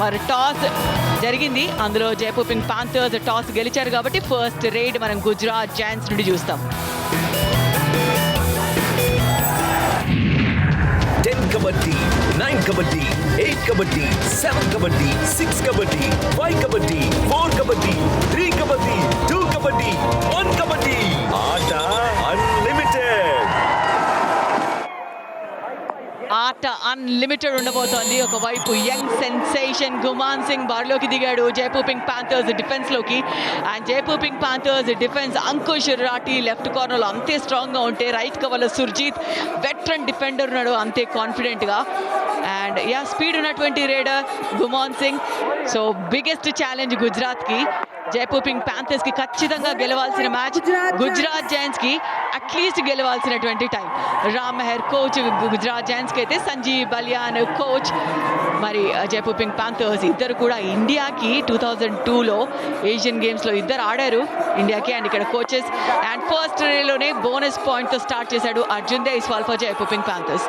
మరి టాస్ జరిగింది. అందులో జైపూర్ పింక్ పాంథర్స్ టాస్ గెలిచారు కాబట్టి ఫస్ట్ రైడ్ మనం గుజరాత్ జాయింట్స్ నుండి చూస్తాం. Ten kabaddi kabaddi eight kabaddi seven kabaddi six kabaddi five kabaddi four kabaddi three kabaddi two kabaddi one kabaddi. ఆట అన్లిమిటెడ్ ఆట అన్లిమిటెడ్ ఉండబోతోంది. ఒకవైపు యంగ్ సెన్సేషన్ గుమాన్ సింగ్ బార్లోకి దిగాడు Jaipur pink డిఫెన్స్లోకి and Jaipur pink defence Ankush Rathi left కార్నర్లో అంతే స్ట్రాంగ్గా ఉంటే రైట్ కవర్లో సుర్జీత్ వెటరన్ డిఫెండర్ ఉన్నాడు. అంతే కాన్ఫిడెంట్గా అండ్ యా స్పీడ్ ఉన్నటువంటి raider Guman Singh so biggest challenge గుజరాత్కి Jaipur pink ప్యాంథర్స్కి ఖచ్చితంగా గెలవాల్సిన మ్యాచ్ గుజరాత్ జైన్స్కి అట్లీస్ట్ గెలవాల్సినటువంటి టైం రామ్ మెహర్ కోచ్ గుజరాత్ జైన్స్కి అయితే సంజీవ్ బలియాన్ కోచ్ మరి జైపూర్ పింక్ ప్యాంథర్స్ ఇద్దరు కూడా ఇండియాకి టూ థౌజండ్ టూలో ఏషియన్ గేమ్స్లో ఇద్దరు ఆడారు. ఇండియాకి అండ్ ఇక్కడ కోచెస్ అండ్ ఫస్ట్ రేలోనే బోనస్ పాయింట్తో స్టార్ట్ చేశాడు Arjun Deshwal for Jaipur pink panthers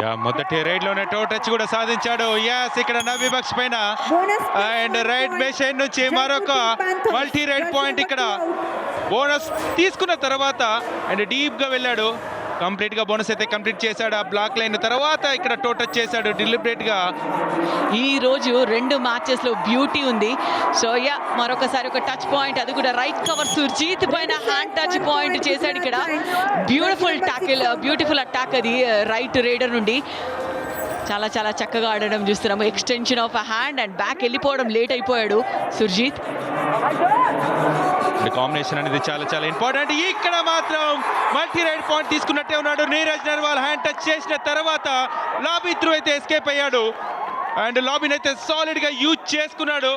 ya మొదటి రైడ్లోనే టో టచ్ కూడా సాధించాడు. యాస్ ఇక్కడ నవీ బక్స్ పైన. అండ్ రైట్ మెషిన్ నుంచి మరొక మల్టీ రైడ్ పాయింట్ ఇక్కడ. బోనస్ తీసుకున్న తర్వాత అండ్ డీప్గా వెళ్ళాడు. కంప్లీట్గా బోనస్ అయితే కంప్లీట్ చేశాడు. ఆ బ్లాక్ లైన్ తర్వాత ఇక్కడ టో టచ్ చేశాడు డిలిబరేట్గా ఈ రోజు రెండు మ్యాచెస్లో బ్యూటీ ఉంది. సో యా మరొకసారి ఒక టచ్ పాయింట్ అది కూడా రైట్ కవర్ సుర్జీత్ పైన హ్యాండ్ టచ్ పాయింట్ చేశాడు ఇక్కడ. బ్యూటిఫుల్ టాకిల్ బ్యూటిఫుల్ అటాక్ అది రైట్ రైడర్ నుండి. చాలా చాలా చక్కగా ఆడడం చూస్తున్నాము. Extension of a hand and back వెళ్ళిపోవడం లేట్ అయిపోయాడు సుర్జీత్. కాంబినేషన్ అనేది చాలా చాలా ఇంపార్టెంట్ ఇక్కడ మాత్రం మల్టీ రైడ్ పాయింట్ తీసుకున్నట్టే ఉన్నాడు. నీరజ్ నర్వాల్ హ్యాండ్ టచ్ చేసిన తర్వాత లాబీ త్రూ అయితే ఎస్కేప్ అయ్యాడు. అండ్ లాబీని అయితే సాలిడ్గా యూజ్ చేసుకున్నాడు.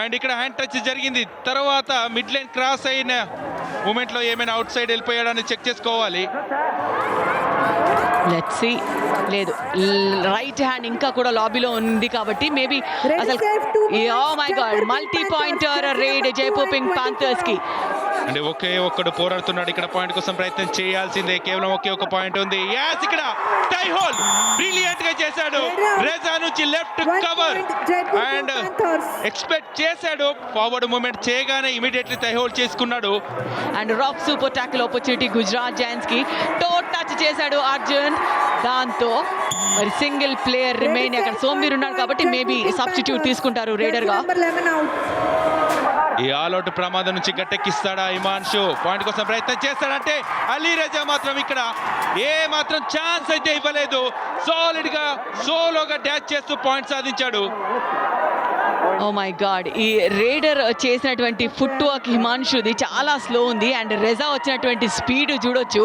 అండ్ ఇక్కడ హ్యాండ్ టచ్ జరిగింది. తర్వాత మిడ్ లైన్ క్రాస్ అయిన మూమెంట్లో ఏమైనా అవుట్ సైడ్ వెళ్ళిపోయాడని చెక్ చేసుకోవాలి. లెట్స్ సి లేదు. రైట్ హ్యాండ్ ఇంకా కూడా లాబీలో ఉంది కాబట్టి మేబీ అసలు multi pointer raid Jaipur pink పాంథర్స్కి. అంటే ఒకే ఒక్కడు పోరాడుతున్నాడు. ఇక్కడ పాయింట్ కోసం ప్రయత్నం చేయాల్సిందే. కేవలం ఒకే ఒక పాయింట్ ఉంది. యాస్ ఇక్కడ టై హోల్ బ్రిలియంట్గా చేశాడు. రెజా నుంచి లెఫ్ట్ కవర్ అండ్ ఎక్స్పెక్ట్ చేశాడు. ఫార్వర్డ్ మూమెంట్ చేయగానే ఇమీడియట్లీ టై హోల్డ్ చేసుకున్నాడు. And rock super tackle opportunity Gujarat జైన్స్కి. Toe touch చేశాడు అర్జున్ దాంతో మరి సింగిల్ ప్లేయర్ రిమైన్ అక్కడ. సోంబీర్ ఉన్నాడు కాబట్టి మేబీ సబ్స్టిట్యూట్ తీసుకుంటారు రైడర్గా. ఈ ఆల్అౌట్ ప్రమాదం నుంచి గట్టెక్కిస్తాడా ఇమాన్షు పాయింట్ కోసం ప్రయత్నం చేస్తాడంటే అలీ రజా మాత్రం ఇక్కడ ఏ మాత్రం ఛాన్స్ అయితే ఇవ్వలేదు. సాలిడ్గా సోలోగా డాచ్ చేస్తూ పాయింట్ సాధించాడు. ఓ మై గాడ్ ఈ రైడర్ చేసినటువంటి ఫుట్ వర్క్ హిమాన్షుది చాలా స్లో ఉంది. అండ్ రెజా వచ్చినటువంటి స్పీడ్ చూడొచ్చు.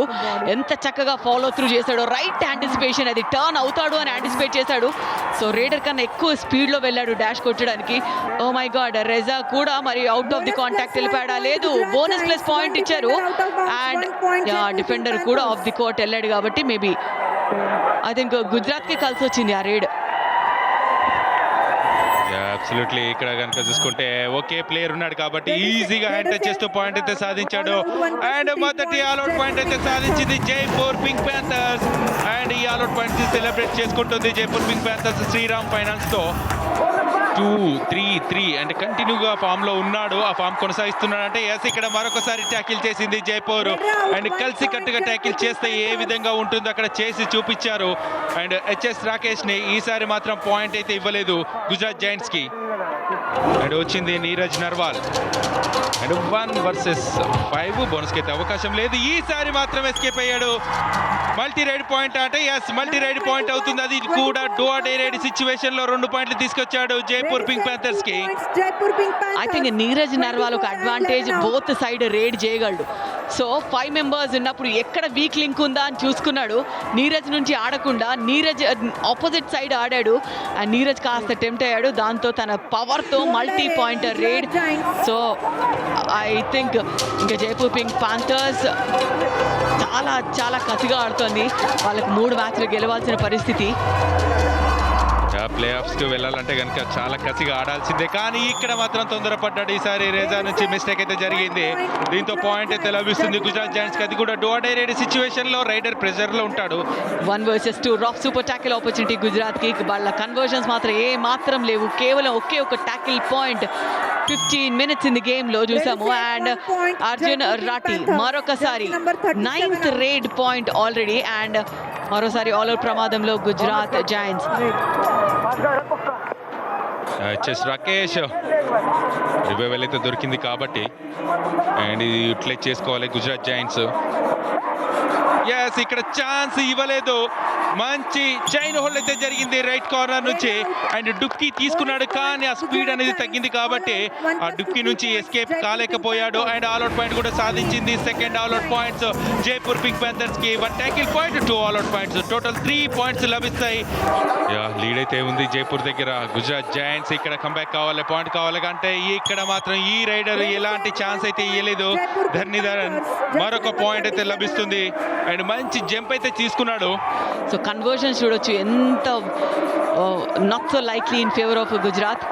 ఎంత చక్కగా ఫాలో త్రూ చేశాడో. రైట్ యాంటిసిపేషన్ అది టర్న్ అవుతాడు అని యాంటిసిపేట్ చేశాడు. సో రైడర్ కన్నా ఎక్కువ స్పీడ్లో వెళ్ళాడు డాష్ కొట్టడానికి. ఓ మై గాడ్ రెజా కూడా మరి అవుట్ ఆఫ్ ది కాంటాక్ట్ వెళ్ళిపోయాడా లేదు బోనస్ ప్లస్ పాయింట్ ఇచ్చారు. అండ్ డిఫెండర్ కూడా ఆఫ్ ది కోర్ట్ వెళ్ళాడు కాబట్టి మేబీ ఐ థింక్ గుజరాత్కి కలిసి వచ్చింది ఆ రైడ్ అబ్సల్యూట్లీ ఇక్కడ కనుక చూసుకుంటే ఒకే ప్లేయర్ ఉన్నాడు కాబట్టి ఈజీగా హ్యాండ్ టచ్ చేస్తూ పాయింట్ అయితే సాధించాడు. అండ్ మొదటి ఆల్అౌట్ పాయింట్ అయితే సాధించింది జైపూర్ పింక్ ప్యాంథర్స్ అండ్ ఈ ఆల్అౌట్ పాయింట్ సెలబ్రేట్ చేసుకుంటుంది జైపూర్ పింక్ ప్యాంథర్స్ శ్రీరామ్ ఫైనాన్స్తో. టూ త్రీ త్రీ అంటే కంటిన్యూగా ఫామ్లో ఉన్నాడు. ఆ ఫామ్ కొనసాగిస్తున్నాడు అంటే ఎస్ ఇక్కడ మరొకసారి ట్యాకిల్ చేసింది జైపూర్. అండ్ కలిసి కట్టుగా ట్యాకిల్ చేస్తే ఏ విధంగా ఉంటుందో అక్కడ చేసి చూపించారు. అండ్ హెచ్ఎస్ రాకేష్ని ఈసారి మాత్రం పాయింట్ అయితే ఇవ్వలేదు గుజరాత్ జైంట్స్కి. అండ్ వచ్చింది Neeraj Narwal. And one versus five బోనస్కి అయితే అవకాశం లేదు. ఈసారి మాత్రం ఎస్కేప్ అయ్యాడు. మల్టీ రైడ్ పాయింట్ అంటే ఎస్ మల్టీ రైడ్ పాయింట్ అవుతుంది. అది కూడా డో డే రైడ్ సిచ్యువేషన్లో రెండు పాయింట్లు తీసుకొచ్చాడు జైపూర్ పింక్ ప్యాంథర్స్కి. ఐ థింక్ నీరజ్ నర్వాల్ ఒక అడ్వాంటేజ్ బోత్ సైడ్ రేడ్ చేయగలడు. సో ఫైవ్ మెంబర్స్ ఉన్నప్పుడు ఎక్కడ వీక్ లింక్ ఉందా అని చూసుకున్నాడు. నీరజ్ నుంచి ఆడకుండా నీరజ్ ఆపోజిట్ సైడ్ ఆడాడు. ఆ నీరజ్ కాస్త టెంప్ట్ అయ్యాడు. దాంతో తన పవర్తో multi pointer raid so I think ఇంకా జైపూర్ పింక్ పాంథర్స్ చాలా చాలా కసిగా ఆడుతోంది. వాళ్ళకి మూడు మ్యాచ్లు గెలవాల్సిన పరిస్థితి. ప్లే ఆఫ్స్కి వెళ్ళాలంటే కనుక చాలా కసిగా ఆడాల్సిందే. కానీ ఇక్కడ మాత్రం తొందరపడ్డాడు ఈసారి రేజా నుంచి మిస్టేక్ అయితే జరిగింది. దీంతో పాయింట్ అయితే లభిస్తుంది. గుజరాత్ జైంట్స్కి అది కూడా డోడే రేడి సిచ్యువేషన్లో రైడర్ ప్రెషర్లో ఉంటాడు. One versus two rough super tackle opportunity గుజరాత్కి వాళ్ళ కన్వర్షన్స్ మాత్రం ఏ మాత్రం లేవు. కేవలం ఒకే ఒక tackle point fifteen minutes in the గేమ్లో చూసాము అండ్ అర్జున్ రాటి మరొకసారి ninth raid point already and మరోసారి ఆల్ అవుట్ ప్రమాదంలో గుజరాత్ జాయింట్స్ చెస్ రాకేష్. రివైవల్ అయితే దొరికింది కాబట్టి. అండ్ ఇది యూటిలైజ్ చేసుకోవాలి గుజరాత్ జాయింట్స్ ఎస్ ఇక్కడ ఛాన్స్ ఇవ్వలేదు. మంచి చైన్ హోల్డ్ అయితే జరిగింది రైట్ కార్నర్ నుంచి. అండ్ డుక్కి తీసుకున్నాడు కానీ ఆ స్పీడ్ అనేది తగ్గింది కాబట్టి ఆ డుక్కి నుంచి ఎస్కేప్ కాలేకపోయాడు. అండ్ ఆల్అౌట్ పాయింట్ కూడా సాధించింది. Second all out points Jaipur pink ప్యాంథర్స్కి one tackle point two all out points total three points లభిస్తాయి. యా లీడ్ అయితే ఉంది జైపూర్ దగ్గర. గుజరాత్ జాయింట్స్ ఇక్కడ కంబ్యాక్ కావాలి పాయింట్ కావాలి అంటే ఇక్కడ మాత్రం ఈ రైడర్ ఎలాంటి ఛాన్స్ అయితే ఇవ్వలేదు ధర్నిధరన్ మరొక పాయింట్ అయితే లభిస్తుంది. అండ్ మంచి జంప్ అయితే తీసుకున్నాడు. సో కన్వర్షన్స్ చూడొచ్చు. ఎంత not so likely in favour of Gujarat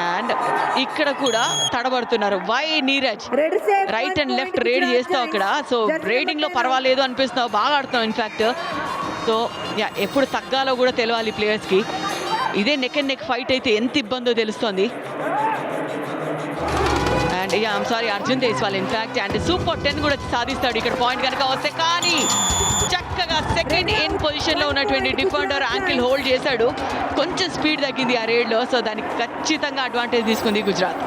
and ఇక్కడ కూడా తడబడుతున్నారు. Why Neeraj right and left raid చేస్తావు అక్కడ. సో రేడింగ్లో పర్వాలేదు అనిపిస్తున్నావు. బాగా ఆడుతున్నావు ఇన్ఫాక్ట్ సో యా ఎప్పుడు తగ్గాలో కూడా తెలియాలి ప్లేయర్స్కి. ఇదే నెక్ అండ్ నెక్ ఫైట్ అయితే ఎంత ఇబ్బందో తెలుస్తుంది. And. Ya I'm sorry Arjun Deshwal in fact and super ten కూడా సాధిస్తాడు ఇక్కడ పాయింట్ కనుక వస్తే. కానీ చక్కగా సెకండ్ ఇన్ పొజిషన్లో ఉన్నటువంటి డిఫెండర్ యాంకిల్ హోల్డ్ చేశాడు. కొంచెం స్పీడ్ తగ్గింది ఆ రేడ్లో సో దానికి ఖచ్చితంగా అడ్వాంటేజ్ తీసుకుంది గుజరాత్.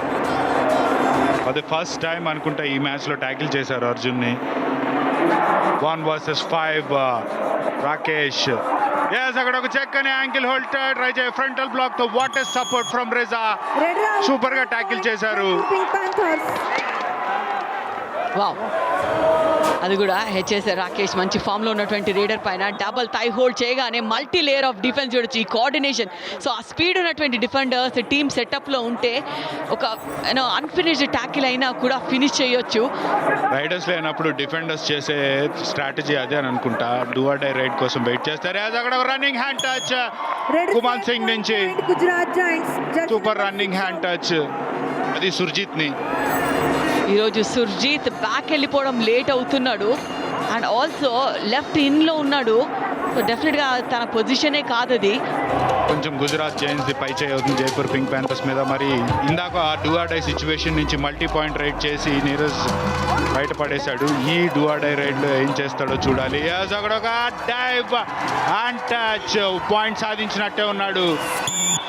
అది ఫస్ట్ టైం అనుకుంటా ఈ మ్యాచ్లో ట్యాకిల్ చేశారు అర్జున్ని. One versus five Rakesh yes అక్కడ ఒక చక్కని యాంకిల్ హోల్డ్ ట్రై చేయ. ఫ్రంటల్ బ్లాక్తో వాట్ సపోర్ట్ ఫ్రమ్ రిజా సూపర్గా ట్యాకిల్ చేశారు. వావ్ అది కూడా హెచ్ఎస్ రాకేష్ మంచి ఫామ్లో ఉన్నటువంటి రీడర్ పైన డబల్ థై హోల్డ్ చేయగానే మల్టీ లేయర్ ఆఫ్ డిఫెన్స్ చూడొచ్చు ఈ కోఆర్డినేషన్ సో ఆ స్పీడ్ ఉన్నటువంటి డిఫెండర్స్ టీమ్ సెటప్లో ఉంటే ఒక యూనో అన్ఫినిష్డ్ ట్యాకిల్ అయినా కూడా ఫినిష్ చేయొచ్చు. రైడర్స్ లేనప్పుడు డిఫెండర్స్ చేసే స్ట్రాటజీ అదే అని అనుకుంటా. డై రైడ్ కోసం వెయిట్ చేస్తారు. అక్కడ running hand touch Kumar Singh నుంచి Gujarat giants super running hand touch అది సుర్జిత్ని ఈరోజు సుర్జిత్ బ్యాక్ వెళ్ళిపోవడం లేట్ అవుతున్నాడు. అండ్ ఆల్సో లెఫ్ట్ ఇన్లో ఉన్నాడు. సో డెఫినెట్గా తన పొజిషనే కాదు అది కొంచెం గుజరాత్ జైన్స్ పై చేయి అవుతుంది జైపూర్ పింక్ ప్యాంథర్స్ మీద మరి ఇందాక ఆ డై సిచ్యువేషన్ నుంచి మల్టీ పాయింట్ రైడ్ చేసి నీరజ్ బయటపడేశాడు. ఈ డై రైడ్లో ఏం చేస్తాడో చూడాలి. అక్కడ ఒక డైవ్ హ్యాండ్ టచ్ పాయింట్ సాధించినట్టే ఉన్నాడు.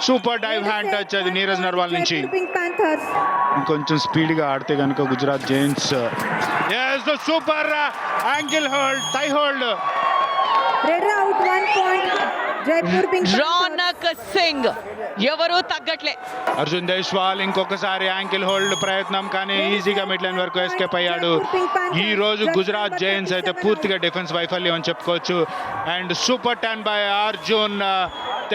సూపర్ డైవ్ హ్యాండ్ టచ్ అది నీరజ్ నర్వాల్ నుంచి. ఇంకొంచెం స్పీడ్గా ఆడితే కనుక Gujarat giants super ankle hold thigh hold raid out one point Jaipur pink రానక్ Singh ఎవరు తగ్గట్లే. అర్జున్ దేశ్వాల్ ఇంకొకసారి యాంకిల్ హోల్డ్ ప్రయత్నం కానీ ఈజీగా మిడ్ లైన్ వరకు ఎస్కేప్ అయ్యాడు. ఈ రోజు గుజరాత్ జైన్స్ అయితే పూర్తిగా డిఫెన్స్ వైఫల్యం అని చెప్పుకోవచ్చు. And super ten by Arjun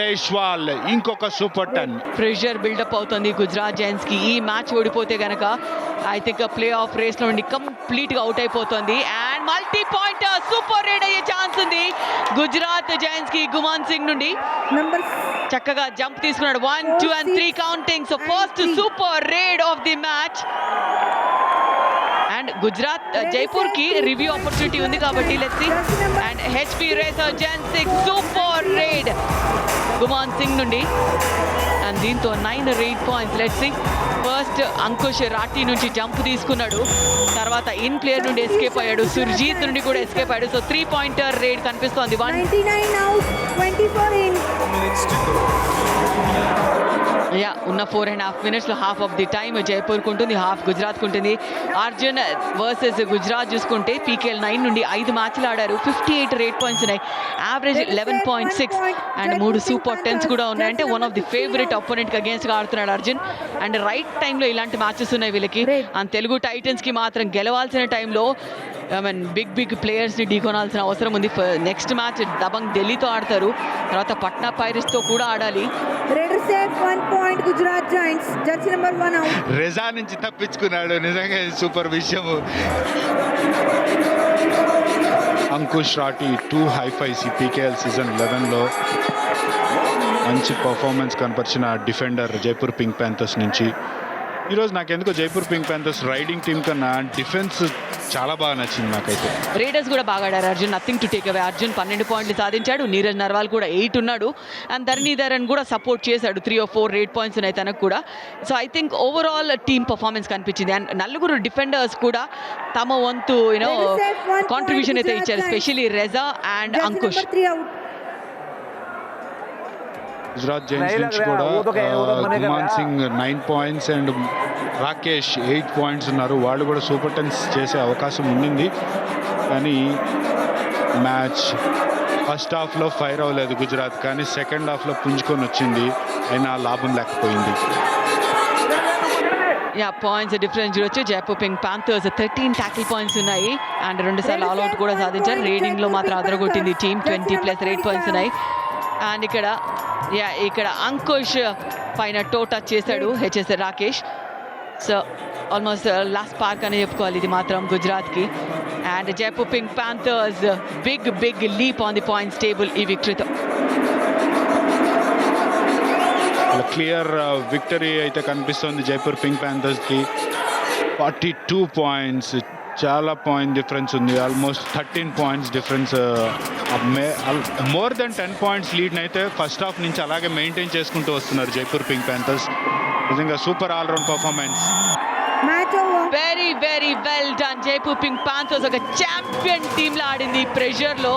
Deshwal ఇంకొక సూపర్ టెన్ ప్రెషర్ బిల్డప్ అవుతుంది గుజరాత్ జైన్స్కి. ఈ మ్యాచ్ ఓడిపోతే గనక ఐ థింక్ ప్లే ఆఫ్ రేస్లో నుండి కంప్లీట్గా అవుట్ అయిపోతుంది. And multi point super raid అయ్యే ఛాన్స్ ఉంది. గుజరాత్ జైన్స్కి గుమాన్ సింగ్ నుండి. చక్కగా జంప్ తీసుకున్నాడు. One two and three counting so first super raid of the match and Gujarat జైపూర్కి review opportunity ఉంది కాబట్టి let's and HP racer gen six super raid Guman Singh నుండి. And దీంతో nine raid points let's first Ankush Rathi నుంచి jump తీసుకున్నాడు. తర్వాత in player నుండి escape అయ్యాడు. సుర్జీత్ నుండి కూడా ఎస్కేప్ అయ్యాడు. సో త్రీ పాయింటర్ రేడ్ కనిపిస్తోంది వన్ యా ఉన్న ఫోర్ అండ్ హాఫ్ మినిట్స్లో హాఫ్ ఆఫ్ ది టైమ్ జైపూర్కి ఉంటుంది హాఫ్ గుజరాత్కి ఉంటుంది. అర్జున్ వర్సెస్ గుజరాత్ చూసుకుంటే పీకేఎల్ నైన్ నుండి ఐదు మ్యాచ్లు ఆడారు. ఫిఫ్టీ ఎయిట్ రేట్ పాయింట్స్ ఉన్నాయి. Average eleven point six and మూడు సూపర్ టెన్స్ కూడా ఉన్నాయి అంటే వన్ ఆఫ్ ది ఫేవరెట్ అపోనెంట్కి అగేన్స్ట్గా ఆడుతున్నాడు అర్జున్. అండ్ రైట్ టైంలో ఇలాంటి మ్యాచెస్ ఉన్నాయి వీళ్ళకి. అండ్ తెలుగు టైటన్స్కి మాత్రం గెలవాల్సిన టైంలో ఐ మీన్ బిగ్ బిగ్ ప్లేయర్స్ని ఢీకొనాల్సిన అవసరం ఉంది. నెక్స్ట్ మ్యాచ్ దబంగ్ ఢిల్లీతో ఆడతారు. తర్వాత పట్నా పైరస్తో కూడా ఆడాలి. రెజా నుంచి తప్పించుకున్నాడు. నిజంగా సూపర్ విషయము. అంకుష్ రాఠీ టూ హైఫైస్ ఈ పీకేఎల్ సీజన్ లెవెన్లో మంచి పర్ఫార్మెన్స్ కనపరిచిన డిఫెండర్ జైపూర్ పింక్ ప్యాంథర్స్ నుంచి. ఈరోజు నాకు ఎందుకో Jaipur Pink Panthers raiding team కన్నా డిఫెన్స్ చాలా బాగా నచ్చింది నాకైతే. రేడర్స్ కూడా బాగా ఆడారు Arjun. Nothing to take away Arjun పన్నెండు పాయింట్లు సాధించాడు. నీరజ్ నర్వాల్ కూడా ఎయిట్ ఉన్నాడు. అండ్ ధరణీధరన్ కూడా సపోర్ట్ చేశాడు. Three or four raid points ఉన్నాయి తనకు కూడా. So I think overall team performance కనిపించింది. అండ్ నలుగురు డిఫెండర్స్ కూడా తమ వంతు యూనో కాంట్రిబ్యూషన్ అయితే ఇచ్చారు. Specially Reza and Ankush. Gujarat Giants నుంచి కూడా Guman Singh nine points and Rakesh eight points ఉన్నారు. వాళ్ళు కూడా సూపర్ టెన్స్ చేసే అవకాశం ఉండింది. కానీ మ్యాచ్ ఫస్ట్ హాఫ్లో ఫైర్ అవ్వలేదు గుజరాత్. కానీ సెకండ్ హాఫ్లో పుంజుకొని వచ్చింది. అయినా లాభం లేకపోయింది. యా పాయింట్స్ డిఫరెన్స్ చూడొచ్చు. Jaipur Pink Panthers thirteen tackle points ఉన్నాయి. అండ్ రెండుసార్లు ఆల్అౌట్ కూడా సాధించారు. రేడింగ్లో మాత్రం అదరగొట్టింది team twenty plus raid points ఉన్నాయి. అండ్ ఇక్కడ యా ఇక్కడ అంకుష్ పైన టో టచ్ చేశాడు HS Rakesh. So almost last park అని చెప్పుకోవాలి ఇది మాత్రం గుజరాత్కి. And Jaipur Pink Panthers big big leap on the points table ఈ విక్టరీతో. క్లియర్ విక్టరీ uh, అయితే కనిపిస్తుంది జైపూర్ పింక్ ప్యాంథర్స్కి ఫార్టీ టూ పాయింట్స్ చాలా పాయింట్ డిఫరెన్స్ ఉంది. Almost thirteen points difference more than ten points lead అయితే ఫస్ట్ హాఫ్ నుంచి అలాగే మెయింటైన్ చేసుకుంటూ వస్తున్నారు జైపూర్ పింక్ ప్యాంథర్స్ నిజంగా super all round performance. Very very well done Jaipur Pink Panthers ఒక ఛాంపియన్ టీమ్ లా ఆడింది ప్రెషర్లో.